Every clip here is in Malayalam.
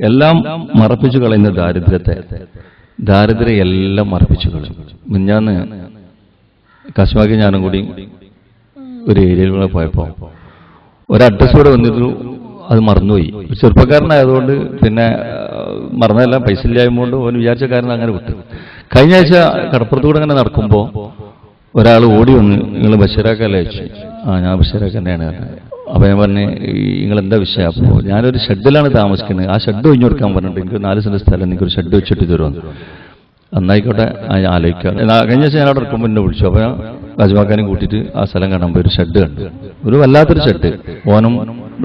എല്ലാം മറപ്പിച്ചു കളയുന്ന ദാരിദ്ര്യത്തെ. ദാരിദ്ര്യം എല്ലാം മറപ്പിച്ചു കളയും. മിഞ്ഞാന്ന് കശ്മാക്കി ഞാനും കൂടി ഒരു ഏരിയയിൽ കൂടെ പോയപ്പോൾ ഒരു കൂടെ വന്നിട്ട് അത് മറന്നുപോയി. ചെറുപ്പക്കാരനായതുകൊണ്ട് പിന്നെ മറന്നതെല്ലാം പൈസ ഇല്ലായ്മ കൊണ്ട് അവൻ വിചാരിച്ച കാരണം അങ്ങനെ വിട്ടു. കഴിഞ്ഞ ആഴ്ച കടപ്പുറത്തൂടെ അങ്ങനെ നടക്കുമ്പോൾ ഒരാൾ ഓടി വന്ന് നിങ്ങൾ ബഷീറാക്കല്ലേ? ചോദിച്ചു. ആ ഞാൻ ബഷീറാക്ക തന്നെയാണ്. പറഞ്ഞത്. അപ്പൊ ഞാൻ പറഞ്ഞു നിങ്ങൾ എന്താ വിഷയം? അപ്പോൾ ഞാനൊരു ഷെഡിലാണ് താമസിക്കുന്നത്. ആ ഷെഡ് ഒഴിഞ്ഞു കൊടുക്കാൻ പറഞ്ഞിട്ട് എനിക്ക് നാല് സെന്റ് സ്ഥലം എനിക്ക് ഒരു ഷെഡ് വെച്ചിട്ട് തരുമെന്ന് അന്നായിക്കോട്ടെ ആലോചിക്കാം. കഴിഞ്ഞ ദിവസം ഞാൻ ഇറക്കുമ്പോൾ എന്നെ വിളിച്ചു. അപ്പോൾ രാജമാക്കാനും കൂട്ടിയിട്ട് ആ സ്ഥലം കാണാൻ പോയി. ഒരു ഷെഡ് കണ്ടു. ഒരു വല്ലാത്തൊരു ഷെഡ്. ഓനും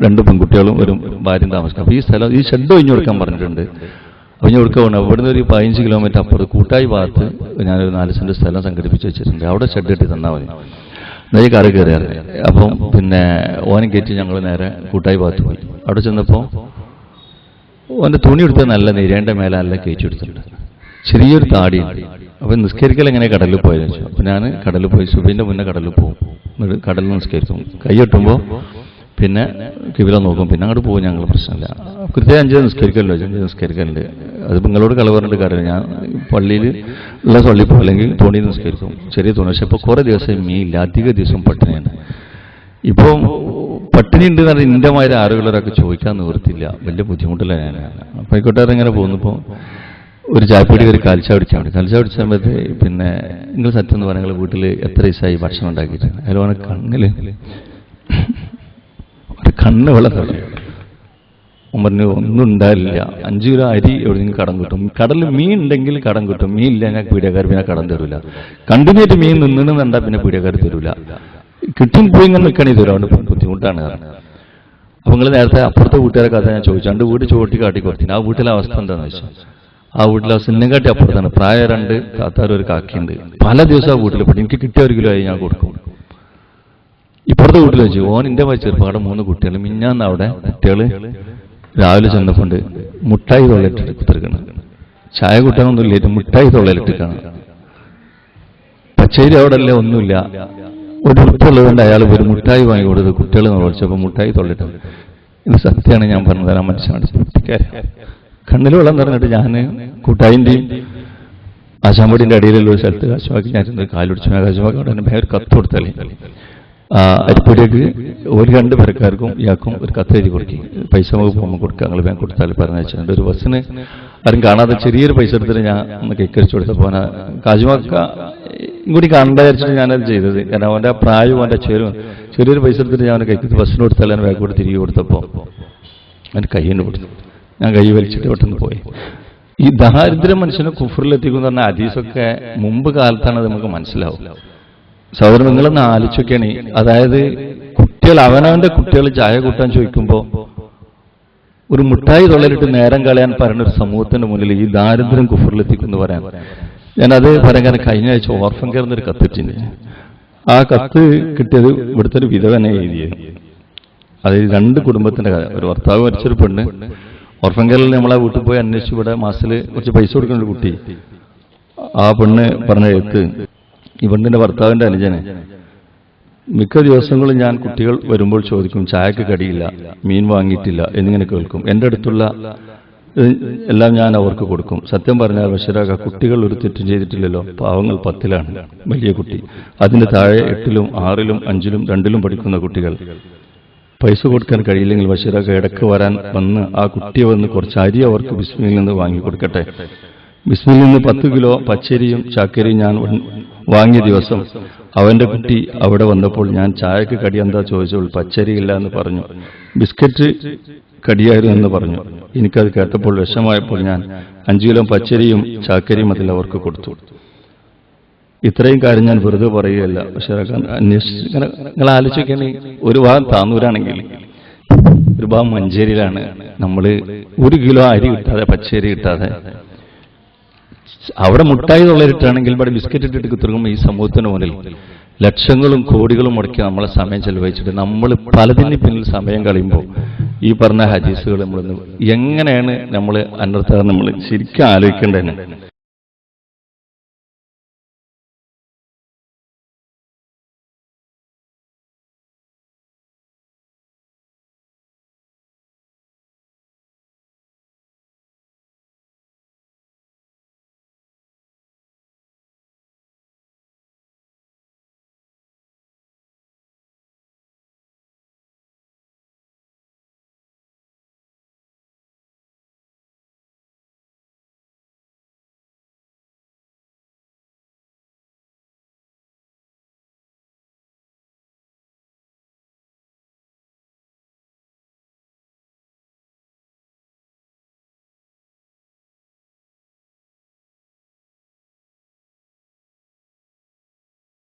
രണ്ട് പെൺകുട്ടികളും ഒരു ഭാര്യയും താമസിക്കും. അപ്പോൾ ഈ സ്ഥലം ഈ ഷെഡ് ഒഴിഞ്ഞു കൊടുക്കാൻ പറഞ്ഞിട്ടുണ്ട്. അപ്പോൾ ഞാൻ കൊടുക്കാൻ പോകണം? ഇവിടുന്ന് ഒരു പതിനഞ്ച് കിലോമീറ്റർ അപ്പുറത്ത് കൂട്ടായി ഭാഗത്ത് ഞാനൊരു നാല് സെന്റ് സ്ഥലം സംഘടിപ്പിച്ച് വെച്ചിട്ടുണ്ട്. അവിടെ ഷെഡ് കെട്ടി തന്നാൽ മതി. ഈ കറി കയറിയാറ്. അപ്പം പിന്നെ ഓനെ കയറ്റി ഞങ്ങൾ നേരെ കൂട്ടായി ഭാഗത്ത് പോയി. അവിടെ ചെന്നപ്പോൾ ഓന്റെ തുണി എടുത്ത നല്ല നിരേണ്ട മേലെ നല്ല കയറ്റി എടുത്തിട്ടുണ്ട് ചെറിയൊരു താടി അപ്പം നിസ്കരിക്കൽ എങ്ങനെ കടലിൽ പോയെന്ന് വെച്ചു അപ്പം ഞാൻ കടലിൽ പോയി സുബിന്റെ മുന്നേ കടലിൽ പോകും. എന്നിട്ട് കടലിൽ നിസ്കരിക്കും. കൈ കെട്ടുമ്പോൾ പിന്നെ കിബില നോക്കും. പിന്നെ അങ്ങോട്ട് പോകും ഞങ്ങൾ പ്രശ്നമില്ല. കൃത്യം അഞ്ച് നിസ്കരിക്കല്ലോ അഞ്ച് നിസ്കരിക്കലുണ്ട്. അത് നിങ്ങളോട് കള പറഞ്ഞിട്ട് കാര്യമില്ല. ഞാൻ പള്ളിയിൽ ഉള്ള പള്ളി പോകും തോണി നിസ്കരിക്കും. ചെറിയ തുണി. പക്ഷെ ഇപ്പോൾ കുറേ ദിവസം മീനില്ല അധിക ദിവസം പട്ടിണിയാണ്. ഇപ്പം പട്ടിണി ഉണ്ട് എന്നാൽ ഇന്റെ മാതിരി ആളുകളൊക്കെ ചോദിക്കാൻ നിവൃത്തില്ല വലിയ ബുദ്ധിമുട്ടില്ല ഞാൻ അപ്പം ആയിക്കോട്ടെ ഇങ്ങനെ പോകുന്നപ്പോൾ ഒരു ചായപ്പൊടി ഒരു കാൽച്ച പിടിച്ചാൽ മതി. കാൽച്ച പിടിച്ച സമയത്ത് പിന്നെ നിങ്ങൾ സത്യം എന്ന് പറഞ്ഞാൽ വീട്ടിൽ എത്ര ദിവസമായി ഭക്ഷണം ഉണ്ടാക്കിയിട്ടുണ്ട്? അതിൽ ഒരു കണ്ണ് വെള്ളം. പറഞ്ഞു ഒന്നും ഉണ്ടാവില്ല. അഞ്ചു കിലോ അരി എവിടെയെങ്കിലും കടം കിട്ടും. കടലിൽ മീൻ ഉണ്ടെങ്കിൽ കടം കിട്ടും. മീൻ ഇല്ല ഞാൻ പീഡിയക്കാർ പിന്നെ കടം തരൂല. കണ്ടിന്യൂറ്റ് മീൻ നിന്നു കണ്ടാൽ പിന്നെ പീഡിയക്കാർ തരൂല. കിട്ടും പോയി ഇങ്ങനെ നിൽക്കണേ തരും അതുകൊണ്ട് ബുദ്ധിമുട്ടാണ് കാരണം അപ്പൊ നിങ്ങൾ നേരത്തെ അപ്പുറത്തെ വീട്ടുകാരെ കഥ ഞാൻ ചോദിച്ചു. രണ്ട് വീട് ചോട്ടി കാട്ടി കൊടുത്തിന്. ആ വീട്ടിലെ അവസ്ഥ എന്താണെന്ന് വെച്ചാൽ ആ വീട്ടിലെ അവസ്ഥ എന്നെ കാട്ടി അപ്പുറത്താണ്. പ്രായ രണ്ട് താത്താർ ഒരു കാക്കിയുണ്ട്. പല ദിവസം ആ വീട്ടിൽ പെട്ടു. എനിക്ക് കിട്ടിയ ഒരു കിലോ ആയി ഞാൻ കൊടുക്കും. ഇപ്പുറത്തെ വീട്ടിൽ വെച്ചു ഓൻ വയസ്സ് ചെറുപ്പാടെ മൂന്ന് കുട്ടികൾ മിഞ്ഞാന്ന് അവിടെ കുട്ടികൾ രാവിലെ ചെന്നപ്പോണ്ട് മുട്ടായി തൊള്ളലിട്ട് കുത്തിരിക്കണം. ചായ കൂട്ടാനൊന്നും ഇല്ല മുട്ടായി തൊള്ളലിട്ടിട്ടാണ് പച്ചേരി അവിടെ അല്ലേ ഒന്നുമില്ല. ഒരു ഉൾപ്പുള്ളതുകൊണ്ട് അയാൾ ഒരു മുട്ടായി വാങ്ങി കൊടുത്ത് കുട്ടികൾ വിളിച്ചപ്പോൾ മുട്ടായി തൊള്ളിട്ട് ഇത് സത്യമാണ് ഞാൻ പറഞ്ഞത് ആ മനുഷ്യനാണ് കുട്ടിക്കാരെ കണ്ണിൽ വെള്ളം നിറഞ്ഞിട്ട് ഞാൻ കൂട്ടായിന്റെയും ആശാമ്പടിന്റെ അടിയിലുള്ള ഒരു സ്ഥലത്ത് കാശുമാക്കി ഞാൻ കാലുടിച്ചു കാശുമാക്കി അവിടെ ഭയങ്കര കത്ത് കൊടുത്താലേ ആ അരിപ്പൊടിയൊക്കെ ഒരു രണ്ട് പേരക്കാർക്കും ഇയാൾക്കും ഒരു കത്ത് എഴുതി കൊടുക്കി പൈസ പോകുമ്പോൾ കൊടുക്കുക ഞങ്ങൾ ബാങ്ക് കൊടുത്താൽ പറഞ്ഞു വെച്ചിട്ടുണ്ട് ഒരു ബസ്സിന് ആരും കാണാതെ ചെറിയൊരു പൈസ എടുത്തിട്ട് ഞാൻ ഒന്ന് കേക്ക് അടിച്ചു കൊടുത്തപ്പോൾ കാജുമാക്ക ഇങ്ങോട്ട് കാണണ്ട വിചാരിച്ചിട്ട് ഞാനത് ചെയ്തത്. കാരണം അവന്റെ പ്രായവും അവന്റെ ചേരും ചെറിയൊരു പൈസ എടുത്തിട്ട് ഞാൻ കൈക്ക് ബസ്സിന് കൊടുത്താൽ ഞാൻ ബാങ്ക് കൊടുത്ത് തിരികെ കൊടുത്തപ്പോൾ അവന്റെ കയ്യിൽ കൊടുത്തു. ഞാൻ കൈ വലിച്ചിട്ട് പെട്ടെന്ന് പോയി. ഈ ദാരിദ്ര്യം മനുഷ്യനെ കുഫറിലെത്തിക്കും എന്ന് പറഞ്ഞാൽ അതീസൊക്കെ മുമ്പ് കാലത്താണ് നമുക്ക് മനസ്സിലാവും. സഹോദരൻ നിങ്ങളൊന്ന് ആലോചിക്കുകയാണ് അതായത് കുട്ടികൾ അവനവന്റെ കുട്ടികൾ ചായ കൂട്ടാൻ ചോദിക്കുമ്പോൾ ഒരു മുട്ടായി തൊള്ളലിട്ട് നേരം കളയാൻ പറയുന്ന ഒരു സമൂഹത്തിന്റെ മുന്നിൽ ഈ ദാരിദ്ര്യം കുഫറിലെത്തിക്കുന്നു പറയാൻ. ഞാനത് പറയാൻ കഴിഞ്ഞ ആഴ്ച ഓർഫൻ കയറുന്ന ഒരു കത്തിട്ടുണ്ട് ആ കത്ത് കിട്ടിയത് ഇവിടുത്തെ ഒരു വിധവനെ എഴുതിയത് അത് രണ്ട് കുടുംബത്തിന്റെ കഥ ഒരു ഭർത്താവ് മരിച്ചൊരു പെണ്ണ്. ഓർഫൻ നമ്മൾ നമ്മളെ വീട്ടിൽ പോയി അന്വേഷിച്ച് ഇവിടെ മാസത്തിൽ കുറച്ച് പൈസ കൊടുക്കുന്ന ഒരു കുട്ടി. ആ പെണ്ണ് പറഞ്ഞ എഴുത്ത് ഈ പെണ്ണിന്റെ ഭർത്താവിന്റെ അനുജനെ. മിക്ക ദിവസങ്ങളും ഞാൻ കുട്ടികൾ വരുമ്പോൾ ചോദിക്കും ചായക്ക് കടിയില്ല മീൻ വാങ്ങിയിട്ടില്ല എന്നിങ്ങനെ കേൾക്കും. എന്റെ അടുത്തുള്ള എല്ലാം ഞാൻ അവർക്ക് കൊടുക്കും. സത്യം പറഞ്ഞാൽ ബഷീറാക്ക കുട്ടികൾ ഒരു തെറ്റും ചെയ്തിട്ടില്ലല്ലോ. പാവങ്ങൾ പത്തിലാണ് വലിയ കുട്ടി. അതിന് താഴെ എട്ടിലും ആറിലും അഞ്ചിലും രണ്ടിലും പഠിക്കുന്ന കുട്ടികൾ. പൈസ കൊടുക്കാൻ കഴിയില്ലെങ്കിൽ ബഷീറാക്ക ഇടയ്ക്ക് വരാൻ വന്ന് ആ കുട്ടിയെ വന്ന് കുറച്ച് അരി അവർക്ക് ബിസ്മിയിൽ നിന്ന് വാങ്ങി കൊടുക്കട്ടെ ബിസ്മിൽ നിന്ന് പത്ത് കിലോ പച്ചരിയും ചാക്കരിയും ഞാൻ വാങ്ങിയ ദിവസം അവന്റെ കുട്ടി അവിടെ വന്നപ്പോൾ ഞാൻ ചായക്ക് കടി എന്താ പച്ചരി ഇല്ല എന്ന് പറഞ്ഞു. ബിസ്ക്കറ്റ് കടിയായിരുന്നു എന്ന് പറഞ്ഞു. എനിക്കത് കേട്ടപ്പോൾ വിഷമായപ്പോൾ ഞാൻ അഞ്ചു കിലോ പച്ചരിയും ചാക്കരിയും അതിൽ അവർക്ക് കൊടുത്തു. ഇത്രയും കാര്യം ഞാൻ വെറുതെ പറയുകയല്ല. പക്ഷെ നിങ്ങൾ ആലോചിക്കണേ. ഒരു ഭാഗം താന്നൂരാണെങ്കിൽ ഒരു ഭാഗം മഞ്ചേരിയിലാണ് നമ്മൾ ഒരു കിലോ അരി കിട്ടാതെ പച്ചരി കിട്ടാതെ അവിടെ മുട്ടായി തൊള്ളരിട്ടാണെങ്കിൽ ഇവിടെ ബിസ്ക്കറ്റ് ഇട്ടിട്ട് കുത്തിറങ്ങുമ്പോൾ ഈ സമൂഹത്തിന് മുന്നിൽ ലക്ഷങ്ങളും കോടികളും മുടക്കി നമ്മളെ സമയം ചെലവഴിച്ചിട്ട് നമ്മൾ പലതിന് പിന്നിൽ സമയം കളയുമ്പോൾ ഈ പറഞ്ഞ ഹജീസുകൾ നമ്മൾ എങ്ങനെയാണ് നമ്മൾ അനർത്ഥം നമ്മൾ ശരിക്കും ആലോചിക്കേണ്ടത്